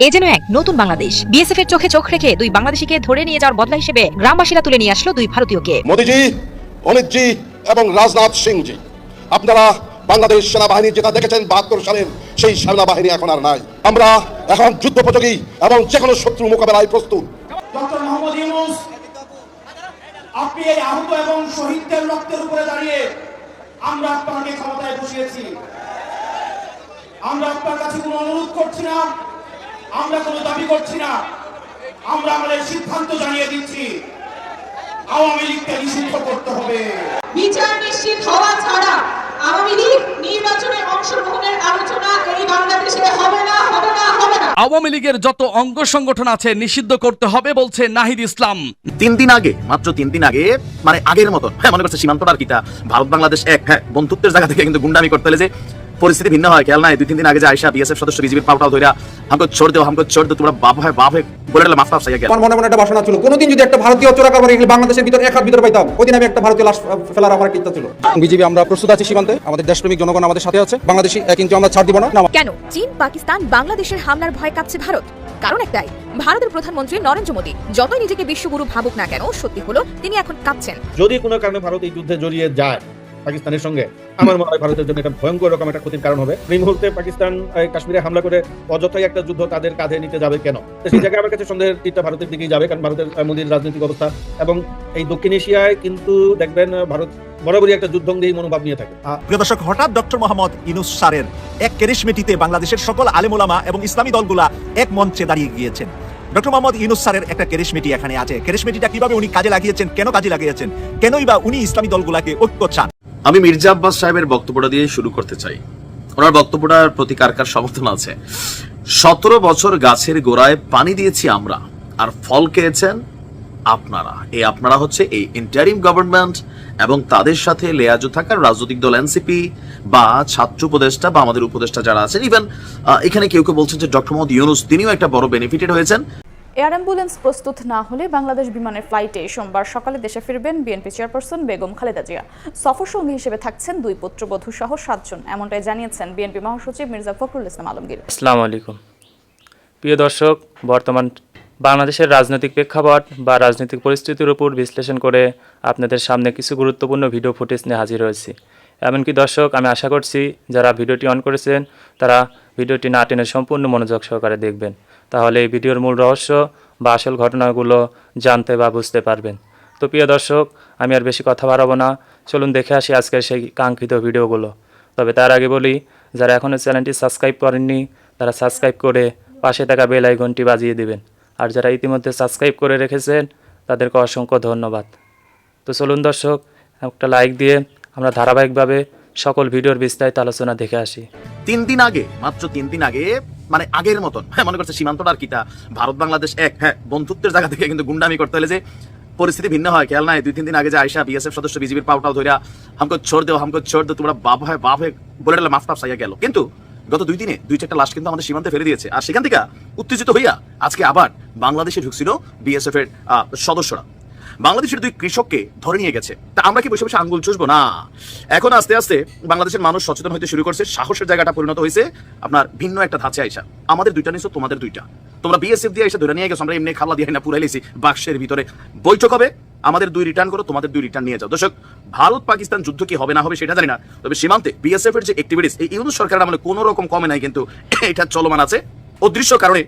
এ যেন এক নতুন বাংলাদেশ। বিএসএফ এর চোখে চোখ রেখে দুই বাংলাদেশিকে ধরে নিয়ে যাওয়ার বদলা হিসেবে গ্রামবাসীরা তুলে নিয়ে আসলো দুই ভারতীয়কে। মোদিজি অমিতজি এবং রাজনাথ সিংজি আপনারা বাংলাদেশ সেনাবাহিনী যেটা দেখেছেন বাহাত্তর সালের সেই সেনাবাহিনী এখন আর নাই। আমরা এখন যুদ্ধোপযোগী এবং যে কোনো শত্রু মোকাবেলায় প্রস্তুত। ডক্টর মোহাম্মদ ইউনুস আপনি এই আহত এবং শহীদদের রক্তের উপরে দাঁড়িয়ে আমরা আপনাকে ক্ষমতায় বসিয়েছি। আমরা আপনার কাছে কোনো অনুরোধ করছি না। আমরা কোনো দাবি করছি না। আমরা আমাদের সিদ্ধান্ত জানিয়ে দিচ্ছি আওয়ামী লীগকে নিষিদ্ধ করতে হবে। বিচার নিশ্চিত হওয়া ছাড়া আওয়ামী লীগ নির্বাচনে অংশগ্রহণের আলোচনা এই বাংলাদেশে হবে না হবে না হবে না। আওয়ামী লীগের যত অঙ্গ সংগঠন আছে নিষিদ্ধ করতে হবে বলছে নাহিদ ইসলাম। তিন দিন আগে মাত্র তিন দিন আগে মানে আগের মতন হ্যাঁ মনে করছে সীমান্ত আর কিতা ভারত বাংলাদেশ এক হ্যাঁ বন্ধুত্বের জায়গা থেকে কিন্তু গুন্ডামি করতে হলে যে পরিস্থিতি ভিন্ন হয় খেয়াল নাই। দুই তিন দিন আগে যে আয়সা বিএসএফ সদস্য বিজেপির পাউটাও ধইরা হামকো ছোড় দেও হামকো ছোড় দেও তোমরা বাপ হয় বাপ হয় বলে দিলে মাফ সাইয়া গেল। আমার মনে মনে একটা বাসনা ছিল কোনোদিন যদি একটা ভারতীয় চোরা কারবার গেলে বাংলাদেশের ভিতরে এক হাত ভিতরে পাইতাম ওই দিন আমি একটা ভারতীয় লাশ ফেলার আমার একটা ইচ্ছা ছিল। বিজেপি আমরা প্রস্তুত আছি সীমান্তে আমাদের দেশপ্রেমিক জনগণ আমাদের সাথে আছে বাংলাদেশি এক ইঞ্চি আমরা ছাড় দিব না না, কেন? চীন পাকিস্তান বাংলাদেশের হামলার ভয় কাঁপছে ভারত। কারণ একটাই ভারতের প্রধানমন্ত্রী নরেন্দ্র মোদী যতই নিজেকে বিশ্বগুরু ভাবুক না কেন সত্যি হলো তিনি এখন কাঁপছেন। যদি কোনো কারণে ভারত এই যুদ্ধে জড়িয়ে যায় পাকিস্তানের সঙ্গে। আমার মনে হয় ভারতের জন্য এটা ভয়ঙ্কর রকম একটা ক্ষতির কারণ হবে। এই মুহূর্তে পাকিস্তান কাশ্মীরে হামলা করে অযথাই একটা যুদ্ধ তাদের কাঁধে নিতে যাবে কেন? সেই জায়গায় আমার কাছে সন্দেহের তীরটা ভারতের দিকেই যাবে, কারণ ভারতের মোদীর রাজনৈতিক অবস্থা এবং এই দক্ষিণ এশিয়ায় কিন্তু দেখবেন ভারত বরাবরই একটা যুদ্ধঙ্গী মনোভাব নিয়ে থাকে। প্রিয় দর্শক, হঠাৎ ডক্টর মোহাম্মদ ইনুস সারের এক কেরিশমেটিতে বাংলাদেশের সকল আলেমুলামা এবং ইসলামী দলগুলা এক মঞ্চে দাঁড়িয়ে গিয়েছেন। ডক্টর মোহাম্মদ ইনুস স্যারের একটা কেরিশমেটি এখানে আছে। কেরিশমেটিটা কীভাবে উনি কাজে লাগিয়েছেন, কেন কাজে লাগিয়েছেন, কেনই বা উনি ইসলামী দলগুলাকে ঐক্য চান? আমি মির্জা আব্বাস সাহেবের বক্তব্যটা দিয়ে শুরু করতে চাই। ওনার বক্তব্যটার প্রতি কার সমর্থন আছে? সতেরো বছর গাছের গোড়ায় পানি দিয়েছি আমরা, আর ফল খেয়েছেন আপনারা। এই আপনারা হচ্ছে এই ইন্টারিম গভর্নমেন্ট এবং তাদের সাথে লেয়াজো থাকার রাজনৈতিক দল এনসিপি বা ছাত্র উপদেষ্টা বা আমাদের উপদেষ্টা যারা আছেন ইভেন এখানে কেউ কেউ বলছেন যে ডক্টর মোহাম্মদ ইউনুস তিনিও একটা বড় বেনিফিটেড হয়েছেন। এয়ার অ্যাম্বুলেন্স প্রস্তুত না হলে বাংলাদেশ বিমানের ফ্লাইটে সোমবার সকালে দেশে ফিরবেন বিএনপি চেয়ারপারসন বেগম খালেদা জিয়া। সফর সঙ্গী হিসেবে থাকছেন দুই পুত্রবধূ সহ সাতজন, এমনটাই জানিয়েছেন বিএনপি মহাসচিব মির্জা ফখরুল ইসলাম আলমগীর। আসসালামু আলাইকুম। প্রিয় দর্শক, বর্তমান বাংলাদেশের রাজনৈতিক প্রেক্ষাপট বা রাজনৈতিক পরিস্থিতির উপর বিশ্লেষণ করে আপনাদের সামনে কিছু গুরুত্বপূর্ণ ভিডিও ফুটেজ নিয়ে হাজির হয়েছি। এমনকি দর্শক, আমি আশা করছি যারা ভিডিওটি অন করেছেন, তারা ভিডিওটি না টেনে সম্পূর্ণ মনোযোগ সহকারে দেখবেন। তাহলে এই ভিডিওর মূল রহস্য বা আসল ঘটনাগুলো জানতে বা বুঝতে পারবেন। তো প্রিয় দর্শক, আমি আর বেশি কথা বাড়াবো না। চলুন দেখে আসি আজকের সেই কাঙ্ক্ষিত ভিডিওগুলো। তবে তার আগে বলি, যারা এখনও চ্যানেলটি সাবস্ক্রাইব করেননি, তারা সাবস্ক্রাইব করে পাশে থাকা বেল আইকনটি বাজিয়ে দেবেন। আর যারা ইতিমধ্যে সাবস্ক্রাইব করে রেখেছেন, তাদেরকে অসংখ্য ধন্যবাদ। তো চলুন দর্শক, একটা লাইক দিয়ে আমরা ধারাবাহিকভাবে সকল ভিডিওর বিস্তারিত আলোচনা দেখে আসি। তিন দিন আগে, মাত্র তিন দিন আগে মানে আগের মতন হ্যাঁ মনে করছে সীমান্ত আর কিতা ভারত বাংলাদেশ এক হ্যাঁ বন্ধুত্বের জায়গা থেকে কিন্তু গুন্ডামি করতে হলে যে পরিস্থিতি ভিন্ন হয়, খেয়াল নাই, দুই, তিন দিন আগে যে আয়সা বিএসএফ সদস্য বিজেপির পাউটাও ধইরা, হামকো ছোড় দেও, হামকো ছোড় দেও, তোমরা বাপ হয়, বাপ হয়ে বলে মাফ টাফ সাইয়া গেল। কিন্তু গত দুই দিনে দুই চারটা লাশ কিন্তু আমাদের সীমান্তে ফেলে দিয়েছে। আর সেখান থেকে উত্তেজিত হইয়া আজকে আবার বাংলাদেশে ঢুকছিল বিএসএফ এর সদস্যরা। বাংলাদেশের দুই কৃষককে ধরে নিয়ে গেছে। তা আমরা কি বসে বসে আঙ্গুল চুষবো? না। এখন আস্তে আস্তে বাংলাদেশের মানুষ সচেতন হতে শুরু করছে। সাহসের জায়গাটা পরিণত হয়েছে। আপনার ভিন্ন একটা ধাঁচে আইসা। আমাদের দুইটা নিছো, তোমাদের দুইটা। তোমরা বিএসএফ দিয়ে এসে ধরে নিয়ে গেছো, আমরা এমনি খাল্লা দিয়ে না পুরাই লেছি, বাক্সের ভিতরে। বৈঠক হবে। আমাদের দুই রিটার্ন করো, তোমাদের দুই রিটার্ন নিয়ে যাও। দর্শক, ভারত পাকিস্তান যুদ্ধ কি হবে না হবে সেটা জানি না। তবে সীমান্তে বিএসএফ এর যে অ্যাক্টিভিটিস এই ইউনুস সরকারের আমলে কোনো রকম কমে নাই কিন্তু এটা চলমান আছে। অদৃশ্য কারণে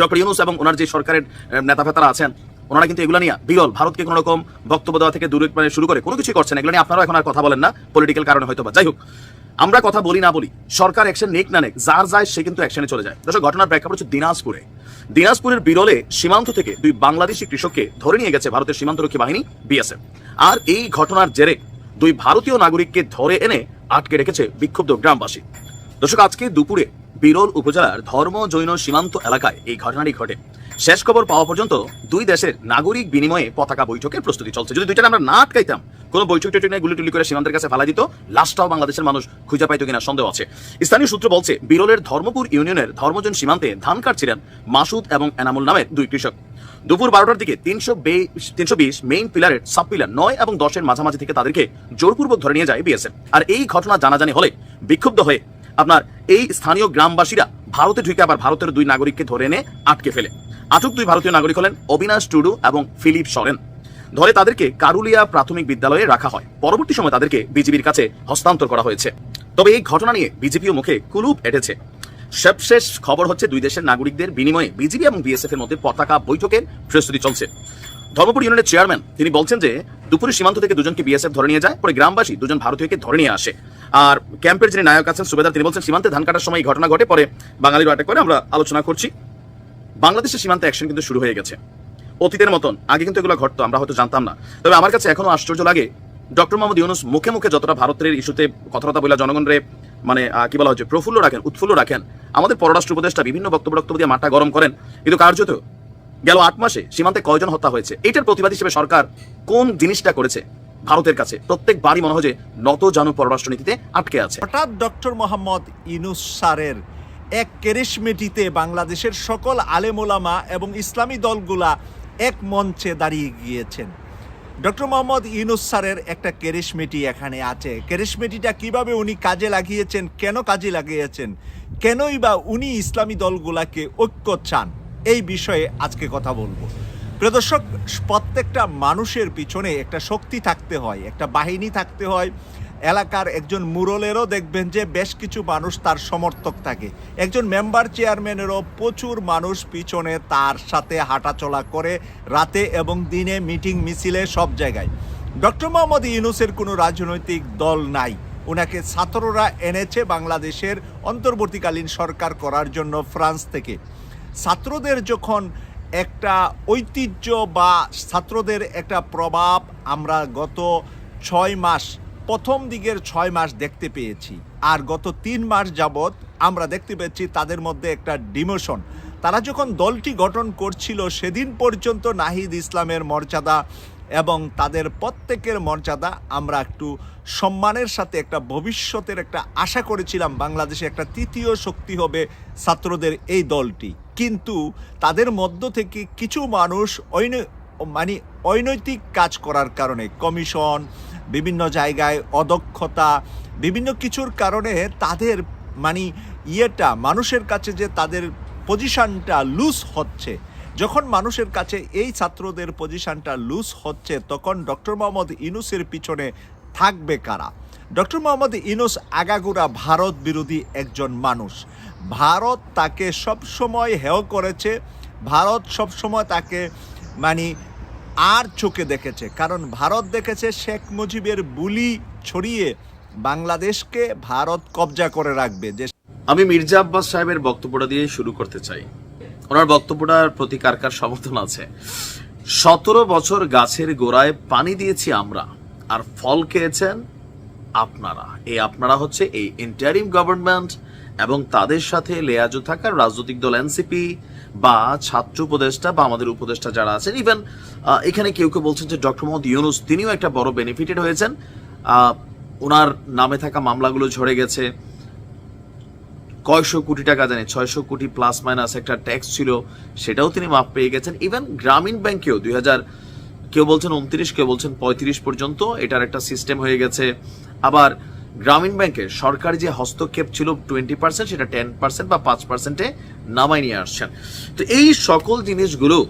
ডক্টর ইউনুস এবং ওনার যে সরকারের নেতা ফেতারা আছেন ওনারা কিন্তু এগুলো নিয়ে বিরল। ভারতকে কোনো রকম বক্তব্য দেওয়া থেকে দূরে মানে শুরু করে কোনো কিছুই করছেন এগুলো নিয়ে আপনারা এখন আর কথা বলেন না পলিটিক্যাল কারণে হয়তো বা। যাই হোক, আমরা কথা বলি না বলি, সরকার অ্যাকশন নেক না নেক, যার যায় সে কিন্তু অ্যাকশনে চলে যায়। দর্শক, ঘটনার প্রেক্ষাপট হচ্ছে দিনাজপুরে। দিনাজপুরের বিরলে সীমান্ত থেকে দুই বাংলাদেশি কৃষককে ধরে নিয়ে গেছে ভারতের সীমান্তরক্ষী বাহিনী, বিএসএফ। আর এই ঘটনার জেরে দুই ভারতীয় নাগরিককে ধরে এনে আটকে রেখেছে বিক্ষুব্ধ গ্রামবাসী। দর্শক, আজকে দুপুরে বিরল উপজেলার ধর্ম, জৈন, সীমান্ত এলাকায় এই ঘটনাটি ঘটে। শেষ খবর পাওয়া পর্যন্ত দুই দেশের নাগরিক বিনিময়ে পতাকা বৈঠকের প্রস্তুতি চলছে। যদি দুইটা আমরা না আটকাইতাম, কোনো বৈঠক টেটক নিয়ে গুলি টুলি করে সীমান্তের কাছে ফেলা দিত, লাশটাও বাংলাদেশের মানুষ খুঁজে পাইতো কিনা সন্দেহ আছে। স্থানীয় সূত্র বলছে, বিরলের ধর্মপুর ইউনিয়নের ধর্মজন সীমান্তে ধান কাটছিলেন মাসুদ এবং এনামুল নামের দুই কৃষক। দুপুর বারোটার দিকে তিনশো তিনশো বিশ মেইন পিলারের সাব পিলার নয় এবং দশের মাঝামাঝি থেকে তাদেরকে জোরপূর্বক ধরে নিয়ে যায় বিএসএফ। আর এই ঘটনা জানাজানি হলে বিক্ষুব্ধ হয়ে আপনার এই স্থানীয় গ্রামবাসীরা ভারতে ঢুকে আবার ভারতের দুই নাগরিককে ধরে এনে আটকে ফেলে। আটক দুই ভারতীয় নাগরিক হলেন অবিনাশ টুডু এবং ফিলিপ সরেন। ধরে তাদেরকে কারুলিয়া প্রাথমিক বিদ্যালয়ে রাখা হয়। পরবর্তী সময় তাদেরকে বিজেপির কাছে হস্তান্তর করা হয়েছে। তবে এই ঘটনা নিয়ে বিজেপিও মুখে কুলুপ এটেছে। সবশেষ খবর হচ্ছে দুই দেশের নাগরিকদের বিনিময়ে বিজিবি এবং বিএসএফ এর মধ্যে পতাকা বৈঠকের প্রস্তুতি চলছে। ধর্মপুর ইউনিয়নের চেয়ারম্যান, তিনি বলছেন যে দুপুরে সীমান্ত থেকে দুজনকে বিএসএফ ধরে নিয়ে যায়, পরে গ্রামবাসী দুজন ভারতীয়কে ধরে নিয়ে আসে। আর ক্যাম্পের যিনি নায়ক আছেন সুবেদার, তিনি বলছেন সীমান্তে ধান কাটার সময় ঘটনা ঘটে, পরে বাঙালির অ্যাটাক করে আমরা আলোচনা করছি। বাংলাদেশের সীমান্তে অ্যাকশন কিন্তু শুরু হয়ে গেছে। অতীতের মতন, আগে কিন্তু এগুলো ঘটতো, আমরা হয়তো জানতাম না। তবে আমার কাছে এখনও আশ্চর্য লাগে, ডক্টর মোহাম্মদ ইউনুস মুখে মুখে যতটা ভারতের ইস্যুতে কথাবার্তা বলে জনগণরে মানে কি বলা হচ্ছে, প্রফুল্ল রাখেন, উৎফুল্ল রাখেন। আমাদের পররাষ্ট্র উপদেষ্টা বিভিন্ন বক্তব্য বক্তব্য দিয়ে মাঠটা গরম করেন, কিন্তু কার্যত গেল আট মাসে সীমান্তে কয়জন হত্যা হয়েছে? এটার প্রতিবাদ হিসেবে সরকার কোন জিনিসটা করেছে ভারতের কাছে? প্রত্যেক প্রত্যেকবারই মনে হয় যে নত জানু পররাষ্ট্র নীতিতে আটকে আছে। হঠাৎ ডক্টর মোহাম্মদ ইনুস স্যারের এক কেরিশমেটিতে বাংলাদেশের সকল আলেমোলামা এবং ইসলামী দলগুলা এক মঞ্চে দাঁড়িয়ে গিয়েছেন। ডক্টর মোহাম্মদ ইউনুস স্যারের একটা কেরিশমেটি এখানে আছে। কেরিশমেটিটা কীভাবে উনি কাজে লাগিয়েছেন, কেন কাজে লাগিয়েছেন, কেনই বা উনি ইসলামী দলগুলাকে ঐক্য চান, এই বিষয়ে আজকে কথা বলব। প্রদর্শক প্রত্যেকটা মানুষের পিছনে একটা শক্তি থাকতে হয়, একটা বাহিনী থাকতে হয় এলাকার একজন মুরলেরও দেখবেন যে বেশ কিছু মানুষ তার সমর্থক থাকে। একজন মেম্বার চেয়ারম্যানেরও প্রচুর মানুষ পিছনে তার সাথে হাঁটাচলা করে রাতে এবং দিনে মিটিং মিছিলে সব জায়গায়। ডক্টর মোহাম্মদ ইউনুসের কোনো রাজনৈতিক দল নাই। ওনাকে ছাত্ররা এনেছে বাংলাদেশের অন্তর্বর্তীকালীন সরকার করার জন্য ফ্রান্স থেকে। ছাত্রদের যখন একটা ঐতিহ্য বা ছাত্রদের একটা প্রভাব আমরা গত ছয় মাস প্রথম দিকের ছয় মাস দেখতে পেয়েছি। আর গত তিন মাস যাবৎ আমরা দেখতে পেয়েছি তাদের মধ্যে একটা ডিমোশন। তারা যখন দলটি গঠন করছিল, সেদিন পর্যন্ত নাহিদ ইসলামের মর্যাদা এবং তাদের প্রত্যেকের মর্যাদা আমরা একটু সম্মানের সাথে, একটা ভবিষ্যতের একটা আশা করেছিলাম বাংলাদেশে একটা তৃতীয় শক্তি হবে ছাত্রদের এই দলটি। কিন্তু তাদের মধ্য থেকে কিছু মানুষ মানে অনৈতিক কাজ করার কারণে, কমিশন বিভিন্ন জায়গায় অদক্ষতা, বিভিন্ন কিছুর কারণে তাদের মানে ইয়েটা, মানুষের কাছে যে তাদের পজিশানটা লুজ হচ্ছে। যখন মানুষের কাছে এই ছাত্রদের পজিশানটা লুজ হচ্ছে, তখন ডক্টর মোহাম্মদ ইনুসের পিছনে থাকবে কারা? ডক্টর মোহাম্মদ ইনুস আগাগোড়া ভারত বিরোধী একজন মানুষ। ভারত তাকে সবসময় হেয় করেছে। ভারত সবসময় তাকে মানে আর চোখে দেখেছে, কারণ ভারত দেখেছে শেখ মুজিবের বুলি ছড়িয়ে বাংলাদেশকে ভারত কবজা করে রাখবে। যে আমি মির্জা আব্বাস সাহেবের বক্তব্যটা দিয়ে শুরু করতে চাই। ওনার বক্তব্যটার প্রতি কার কার সমর্থন আছে? সতেরো বছর গাছের গোড়ায় পানি দিয়েছি আমরা, আর ফল খেয়েছেন আপনারা। এই আপনারা হচ্ছে এই ইন্টারিম গভর্নমেন্ট এবং তাদের সাথে লেয়াজো থাকার রাজনৈতিক দল এনসিপি বা ছাত্র উপদেষ্টা বা আমাদের উপদেষ্টা যারা আছেন ইভেন এখানে কেউ কেউ বলছেন যে ডক্টর মোহাম্মদ ইউনুস তিনিও একটা বড় বেনিফিটেড হয়েছেন। ওনার নামে থাকা মামলাগুলো ঝরে গেছে। কয়শো কোটি টাকা জানি, ছয়শো কোটি প্লাস মাইনাস একটা ট্যাক্স ছিল, সেটাও তিনি মাপ পেয়ে গেছেন। ইভেন গ্রামীণ ব্যাংকেও দুই হাজার, কেউ বলছেন উনত্রিশ, কেউ বলছেন পঁয়ত্রিশ পর্যন্ত এটার একটা সিস্টেম হয়ে গেছে। আবার গ্রামীণ ব্যাংকের সরকারি যে হস্তক্ষেপ ছিল টোয়েন্টি পার্সেন্ট সেটা টেন পার্সেন্ট বা পাঁচ পার্সেন্টে নামাই নিয়ে আসছেন। তো এই সকল জিনিসগুলো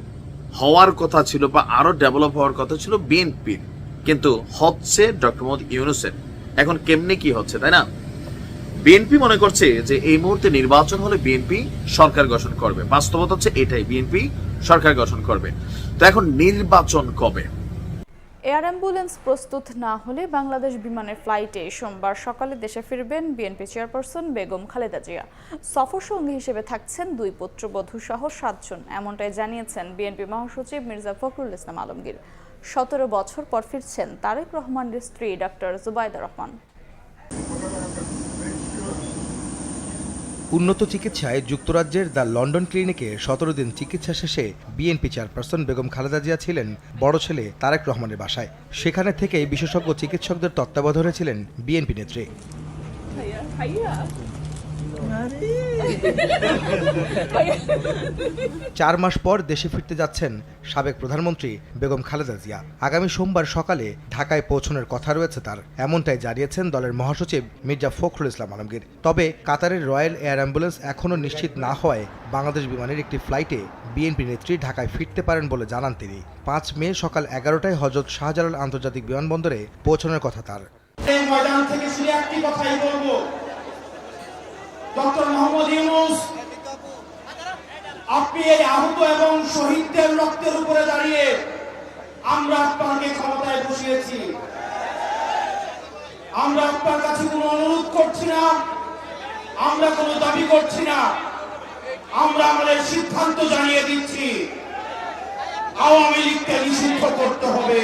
হওয়ার কথা ছিল বা আরও ডেভেলপ হওয়ার কথা ছিল বিএনপির। কিন্তু হচ্ছে ডক্টর মোহাম্মদ ইউনুসের। এখন কেমনে কি হচ্ছে, তাই না? বিএনপি মনে করছে যে এই মুহূর্তে নির্বাচন হলে বিএনপি সরকার গঠন করবে। বাস্তবতা হচ্ছে এটাই, বিএনপি সরকার গঠন করবে। তো এখন নির্বাচন কবে? এয়ার অ্যাম্বুলেন্স প্রস্তুত না হলে বাংলাদেশ বিমানের ফ্লাইটে সোমবার সকালে দেশে ফিরবেন বিএনপি চেয়ারপারসন বেগম খালেদা জিয়া। সফর সঙ্গী হিসেবে থাকছেন দুই পুত্রবধূ সহ সাতজন, এমনটাই জানিয়েছেন বিএনপি মহাসচিব মির্জা ফখরুল ইসলাম আলমগীর। সতেরো বছর পর ফিরছেন তারেক রহমানের স্ত্রী ডক্টর জুবাইদা রহমান। উন্নত চিকিৎসায় যুক্তরাজ্যের দ্য লন্ডন ক্লিনিকে সতেরো দিন চিকিৎসা শেষে বিএনপি চেয়ারপারসন বেগম খালেদা জিয়া ছিলেন বড় ছেলে তারেক রহমানের বাসায়। সেখানে থেকে বিশেষজ্ঞ চিকিৎসকদের তত্ত্বাবধানে ছিলেন বিএনপি নেত্রী। চার মাস পর দেশে ফিরতে যাচ্ছেন সাবেক প্রধানমন্ত্রী বেগম খালেদা জিয়া। আগামী সোমবার সকালে ঢাকায় পৌঁছানোর কথা রয়েছে তার। এমনটাই জানিয়েছেন দলের মহাসচিব মির্জা ফখরুল ইসলাম আলমগীর। তবে কাতারের রয়্যাল এয়ার অ্যাম্বুলেন্স এখনও নিশ্চিত না হওয়ায় বাংলাদেশ বিমানের একটি ফ্লাইটে বিএনপি নেত্রী ঢাকায় ফিরতে পারেন বলে জানান তিনি। পাঁচ মে সকাল এগারোটায় হজরত শাহজালাল আন্তর্জাতিক বিমানবন্দরে পৌঁছানোর কথা তার। ময়দান থেকে একটি কথাই বলব ডক্টর মোহাম্মদ ইউনুস, আপনি এই আহত এবং শহীদদের রক্তের উপরে দাঁড়িয়ে আমরা আপনাকে ক্ষমতায় বসিয়েছি। আমরা আপনার কাছে কোনো অনুরোধ করছি না, আমরা কোনো দাবি করছি না, আমরা আমাদের সিদ্ধান্ত জানিয়ে দিচ্ছি, আওয়ামী লীগকে নিষিদ্ধ করতে হবে।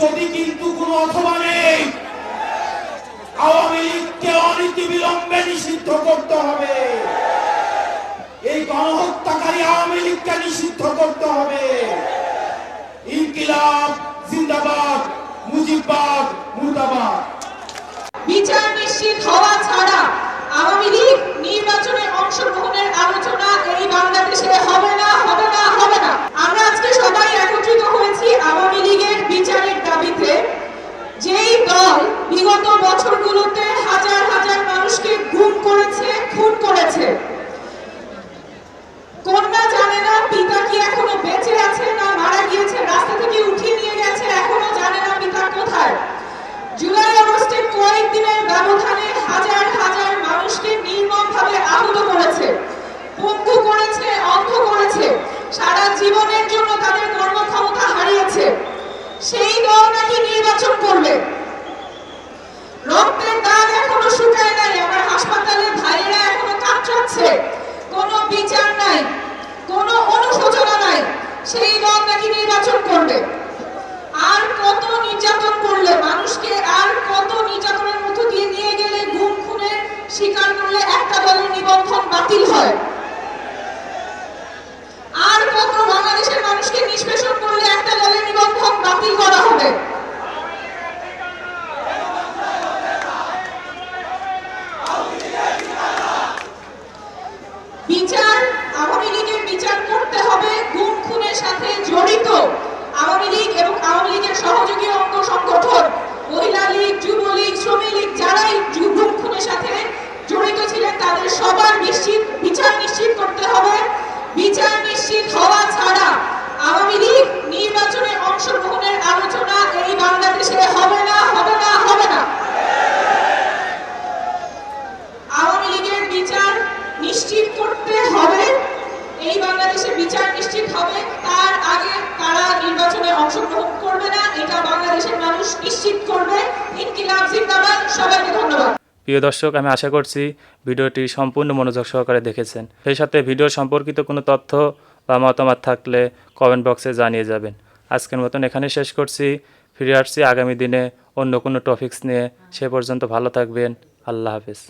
যদি কিন্তু কোনো অথবা নেই আওয়ামী লীগকে অনীতি বিলম্বে নিষিদ্ধ করতে হবে। এই গণহত্যাকারী আওয়ামী লীগকে নিষিদ্ধ করতে হবে। ইনকিলাব, জিন্দাবাদ, মুজিববাদ, মুর্দাবাদ। বিচার নিশ্চিত হওয়া ছাড়া আওয়ামী লীগ নির্বাচনে অংশগ্রহণের আলোচনা এই বাংলাদেশে হবে না হবে না হবে না। আমরা আজকে সবাই একত্রিত হয়েছি আওয়ামী লীগের বিচারের দাবিতে যেই দল বিগত বছরগুলোতে হাজার হাজার মানুষকে গুম করেছে খুন করেছে কন্যা জানে না পিতা কি এখনও বেঁচে আছে না মারা গিয়েছে রাস্তা থেকে উঠিয়ে নিয়ে গেছে এখনও জানে না পিতা কোথায় জুলাই আগস্টে কয়েকদিনের ব্যবধানে হাজার হাজার মানুষকে নির্মমভাবে আহত করেছে পঙ্গু করেছে অন্ধ করেছে সারা জীবনের জন্য তাদের কর্মক্ষমতা হারিয়েছে, সেই দল নাকি নির্বাচন করবে। রক্তের দাগ এখনও শুকায় নাই আমার হাসপাতালে ভাইয়েরা এখনও কাতরাচ্ছে কোনো বিচার নাই, কোনো অনুশোচনা নাই, সেই দল নাকি নির্বাচন করবে। আর কত নির্যাতন করলে, মানুষকে আর কত নির্যাতনের মধ্য দিয়ে নিয়ে গেলে গুম খুনের শিকার করলে একটা দলের নিবন্ধন বাতিল হয়। আর বাংলাদেশের মানুষকে নিষ্পেষণ করলে একটা দলের নিবন্ধন বাতিল করা হবে বিচার আওয়ামী লীগের বিচার করতে হবে গুম খুনের সাথে জড়িত আওয়ামী লীগ এবং আওয়ামী লীগের সহযোগী অঙ্গ সংগঠন মহিলা লীগ যুবলীগ শ্রমিক লীগ যারাই জু- গুম খুনের সাথে জড়িত ছিলেন তাদের সবার নিশ্চিত বিচার নিশ্চিত করতে হবে বিচার নিশ্চিত হওয়া ছাড়া আওয়ামী লীগ নির্বাচনে অংশগ্রহণের আলোচনা এই বাংলাদেশে হবে না হবে না হবে না আওয়ামী লীগের বিচার নিশ্চিত করতে হবে এই বাংলাদেশে বিচার নিশ্চিত হবে তার আগে তারা অংশগ্রহণ করবে না, এটা বাংলাদেশের মানুষ নিশ্চিত করবে। ইনকিলাব, জিন্দাবাদ, সবাইকে ধন্যবাদ। প্রিয় দর্শক, আমি আশা করছি ভিডিওটি সম্পূর্ণ মনোযোগ সহকারে দেখেছেন। সেই সাথে ভিডিও সম্পর্কিত কোনো তথ্য বা মতামত থাকলে কমেন্ট বক্সে জানিয়ে যাবেন। আজকের মতন এখানে শেষ করছি। ফিরে আসছি আগামী দিনে অন্য কোনো টপিকস নিয়ে। সে পর্যন্ত ভালো থাকবেন। আল্লাহ হাফেজ।